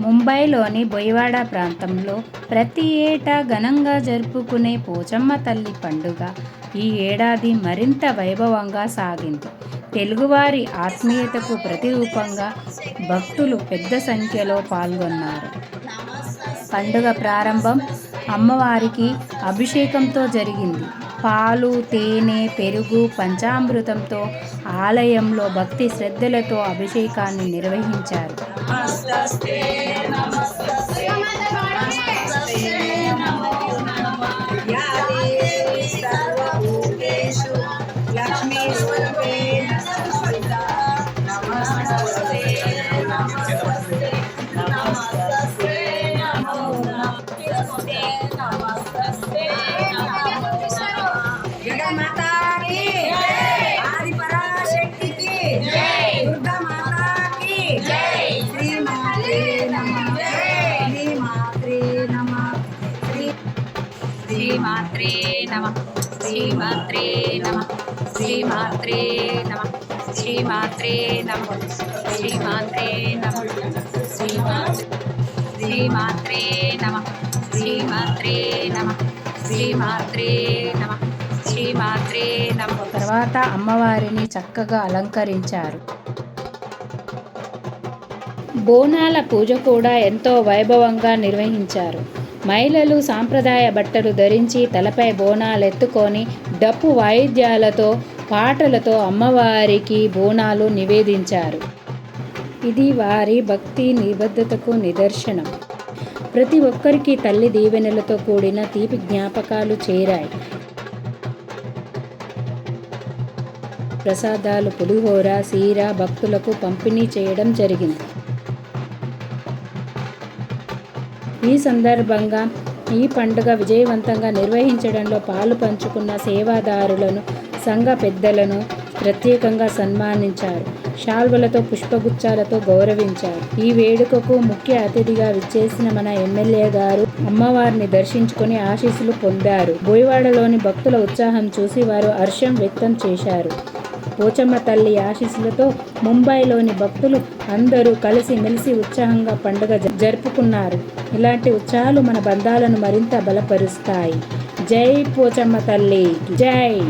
ముంబైలోని బొయవాడ ప్రాంతంలో ప్రతి ఏటా ఘనంగా జరుపుకునే పోచమ్మ తల్లి పండుగ ఈ ఏడాది మరింత వైభవంగా సాగింది. తెలుగువారి ఆత్మీయతకు ప్రతిరూపంగా భక్తులు పెద్ద సంఖ్యలో పాల్గొన్నారు. పండుగ ప్రారంభం అమ్మవారికి అభిషేకంతో జరిగింది. పాలు తేనె పెరుగు పంచామృతంతో ఆలయంలో భక్తి శ్రద్ధలతో అభిషేకాన్ని నిర్వహించారు. మాతాకి ఆది పరాశక్తికి దుర్గా మాతాకి శ్రీ మాత్రే నమ శ్రీ మాత్రే నమ శ్రీ శ్రీ మాత్రే నమ శ్రీ మాత్రే నమ శ్రీ నమ శ్రీ నమ శ్రీ నమ శ్రీ నమ శ్రీ నమ తర్వాత అమ్మవారిని చక్కగా అలంకరించారు. బోనాల పూజ కూడా ఎంతో వైభవంగా నిర్వహించారు. మహిళలు సాంప్రదాయ బట్టలు ధరించి తలపై బోనాలు ఎత్తుకొని డప్పు వాయిద్యాలతో పాటలతో అమ్మవారికి బోనాలు నివేదించారు. ఇది వారి భక్తి నిబద్ధతకు నిదర్శనం. ప్రతి ఒక్కరికి తల్లి దీవెనలతో కూడిన తీపి జ్ఞాపకాలు చేరాయి. ప్రసాదాలు పులిహోర సీర భక్తులకు పంపిణీ చేయడం జరిగింది. ఈ సందర్భంగా ఈ పండుగ విజయవంతంగా నిర్వహించడంలో పాలు పంచుకున్న సేవాదారులను సంఘ పెద్దలను ప్రత్యేకంగా సన్మానించారు. షాల్వలతో పుష్పగుచ్చాలతో గౌరవించారు. ఈ వేడుకకు ముఖ్య అతిథిగా విచ్చేసిన మన ఎమ్మెల్యే గారు అమ్మవారిని దర్శించుకుని ఆశీస్సులు పొందారు. బోయవాడలోని భక్తుల ఉత్సాహం చూసి వారు హర్షం వ్యక్తం చేశారు. పోచమ్మ తల్లి ఆశీస్సులతో ముంబైలోని భక్తులు అందరూ కలిసి మెలిసి ఉత్సాహంగా పండుగ జ- జరుపుకున్నారు. ఇలాంటి ఉత్సాహాలు మన బంధాలను మరింత బలపరుస్తాయి. జై పోచమ్మ తల్లి. జై!